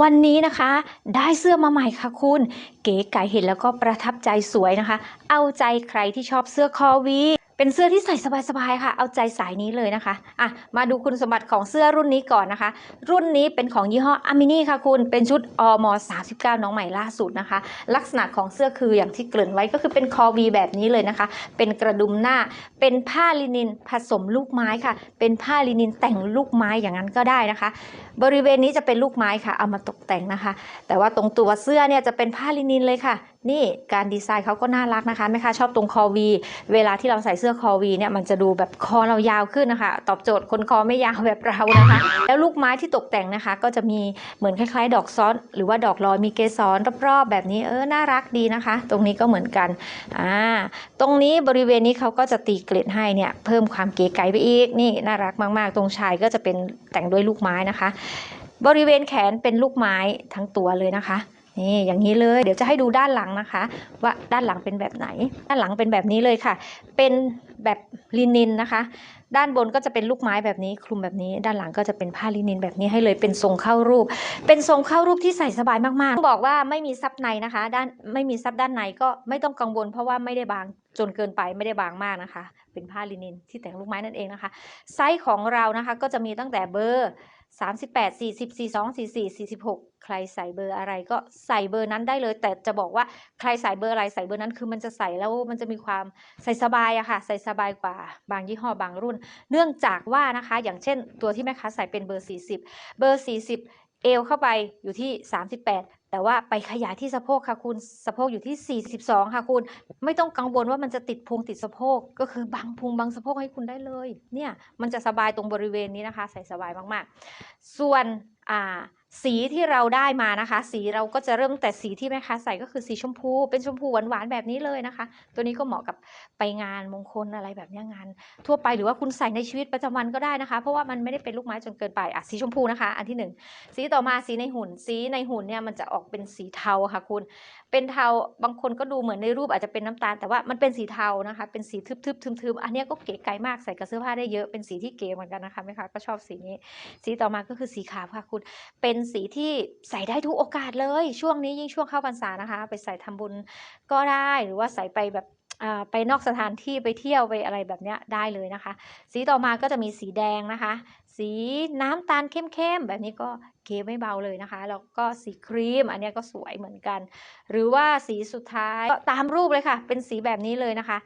วันนี้นะคะได้เสื้อมาใหม่ค่ะคุณ เก๋ไก่เห็นแล้วก็ประทับใจสวยนะคะ เอาใจใครที่ชอบเสื้อคอวี เป็นเสื้อที่ใส่สบายๆค่ะ เอาใจสายนี้เลยนะคะอะมาดูคุณสมบัติของเสื้อรุ่นนี้ก่อนนะคะ รุ่นนี้เป็นของยี่ห้ออามินี่ค่ะคุณ เป็นชุดอม39 น้องใหม่ล่าสุดนะคะ ลักษณะของเสื้อคืออย่างที่เกริ่นไว้ก็คือเป็นคอวีแบบนี้เลยนะคะ เป็นกระดุมหน้า เป็นผ้าลินินผสมลูกไม้ค่ะ เป็นผ้าลินินแต่งลูกไม้อย่างนั้นก็ได้นะคะ บริเวณนี้จะเป็นลูกไม้ค่ะ เอามาตกแต่งนะคะ แต่ว่าตรงตัวเสื้อเนี่ยจะเป็นผ้าลินินเลยค่ะนี่การดีไซน์เขาก็น่ารักนะคะแม่ค้าชอบตรงคอวีเวลาที่เราใส่เสื้อคอวีเนี่ยมันจะดูแบบคอเรายาวขึ้นนะคะ ตอบโจทย์คนคอไม่ยาวแบบเรานะคะ แล้วลูกไม้ที่ตกแต่งนะคะ ก็จะมีเหมือนคล้ายๆ ดอกซ้อน หรือว่าดอกลอยมีเกสรรอบๆแบบนี้เออน่ารักดีนะคะ ตรงนี้ก็เหมือนกันอ่าตรงนี้บริเวณนี้เขาก็จะตีเกล็ดให้เนี่ยเพิ่มความเก๋ไก๋ไปอีกนี่น่ารักมากๆ ตรงชายก็จะเป็นแต่งด้วยลูกไม้นะคะ บริเวณแขนเป็นลูกไม้ทั้งตัวเลยนะคะ นี่อย่างนี้เลยเดี๋ยวจะให้ดูด้านหลังนะคะ ว่าด้านหลังเป็นแบบไหน ด้านหลังเป็นแบบนี้เลยค่ะ เป็นแบบลินินนะคะ ด้านบนก็จะเป็นลูกไม้แบบนี้ คลุมแบบนี้ ด้านหลังก็จะเป็นผ้าลินินแบบนี้ให้เลยเป็นทรงเข้ารูป เป็นทรงเข้ารูปที่ใส่สบายมากๆต้องบอกว่าไม่มีซับในนะคะ ด้านไม่มีซับด้านในก็ไม่ต้องกังวล เพราะว่าไม่ได้บางจนเกินไปไม่ได้บางมากนะคะ เป็นผ้าลินินที่แต่งลูกไม้นั่นเองนะคะ ไซส์ของเรานะคะก็จะมีตั้งแต่เบอร์ 38 40 42 44 46 ใครใส่เบอร์อะไรก็ใส่เบอร์นั้นได้เลย แต่จะบอกว่าใครใส่เบอร์อะไรใส่เบอร์นั้นคือมันจะใส่แล้วมันจะมีความใส่สบายอะค่ะ ใส่สบายกว่าบางยี่ห้อบางรุ่น เนื่องจากว่านะคะ อย่างเช่นตัวที่แม่ค้าใส่เป็นเบอร์ 40 เบอร์ 40 เอวเข้าไปอยู่ที่ 38 แต่ว่าไปขยายที่สะโพกค่ะคุณสะโพกอยู่ที่ 42 ค่ะคุณ ไม่ต้องกังวลว่ามันจะติดพุงติดสะโพก ก็คือบังพุงบังสะโพกให้คุณได้เลย เนี่ยมันจะสบายตรงบริเวณนี้นะคะ ใส่สบายมากๆ ส่วนอ่า สีที่เราได้มานะคะ สีเราก็จะเริ่มแต่สีที่แม่ค้าใส่ก็คือสีชมพู เป็นชมพูหวานๆแบบนี้เลยนะคะ ตัวนี้ก็เหมาะกับไปงานมงคลอะไรแบบนี้งาน ทั่วไปหรือว่าคุณใส่ในชีวิตประจำวันก็ได้นะคะ เพราะว่ามันไม่ได้เป็นลูกไม้จนเกินไปอะสีชมพูนะคะ อันที่หนึ่งสีต่อมาสีในหุ่น สีในหุ่นเนี่ยมันจะออกเป็นสีเทาค่ะคุณ เป็นเทาบางคนก็ดูเหมือนในรูปอาจจะเป็นน้ำตาลแต่ว่ามันเป็นสีเทานะคะ เป็นสีทึบๆทึมๆอันนี้ก็เก๋ไก๋มากใส่กับเสื้อผ้าได้เยอะเป็นสีที่เก๋เหมือนกันนะคะแม่ค้าก็ชอบสีนี้ สีต่อมาก็คือสีขาวค่ะคุณเป็นสีที่ใส่ได้ทุกโอกาสเลย ช่วงนี้ยิ่งช่วงเข้าพรรษานะคะ ไปใส่ทำบุญก็ได้หรือว่าใส่ไปแบบไปนอกสถานที่ไปเที่ยวไปอะไรแบบนี้ได้เลยนะคะ สีต่อมาก็จะมีสีแดงนะคะ สีน้ำตาลเข้มๆแบบนี้ก็เก๋ไม่เบาเลยนะคะแล้วก็สีครีมอันนี้ก็สวยเหมือนกัน หรือว่าสีสุดท้ายก็ตามรูปเลยค่ะ เป็นสีแบบนี้เลยนะคะ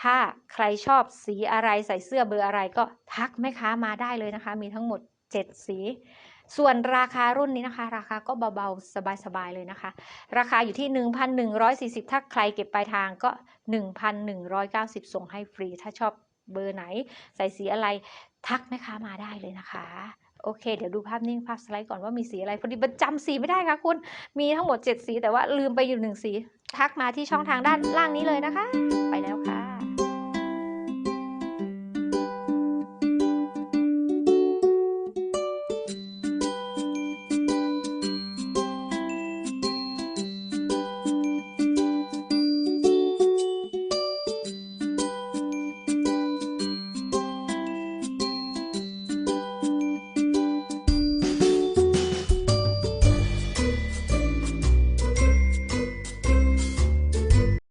ถ้าใครชอบสีอะไรใส่เสื้อเบอร์อะไรก็ทักแม่ค้ามาได้เลยนะคะ มีทั้งหมด 7 สี ส่วนราคารุ่นนี้นะคะ ราคาก็เบาๆ สบายๆเลยนะคะ ราคาอยู่ที่ 1,140 ถ้าใครเก็บปลายทางก็ 1,190 ส่งให้ฟรี ถ้าชอบเบอร์ไหน ใส่สีอะไรทักแม่ค้ามาได้เลยนะคะโอเค เดี๋ยวดูภาพนิ่งภาพสไลด์ก่อนว่ามีสีอะไรพอดีประจำสีไม่ได้ค่ะคุณ มีทั้งหมด 7 สีแต่ว่าลืมไปอยู่หนึ่งสี ทักมาที่ช่องทางด้านล่างนี้เลยนะคะ ไปแล้วค่ะ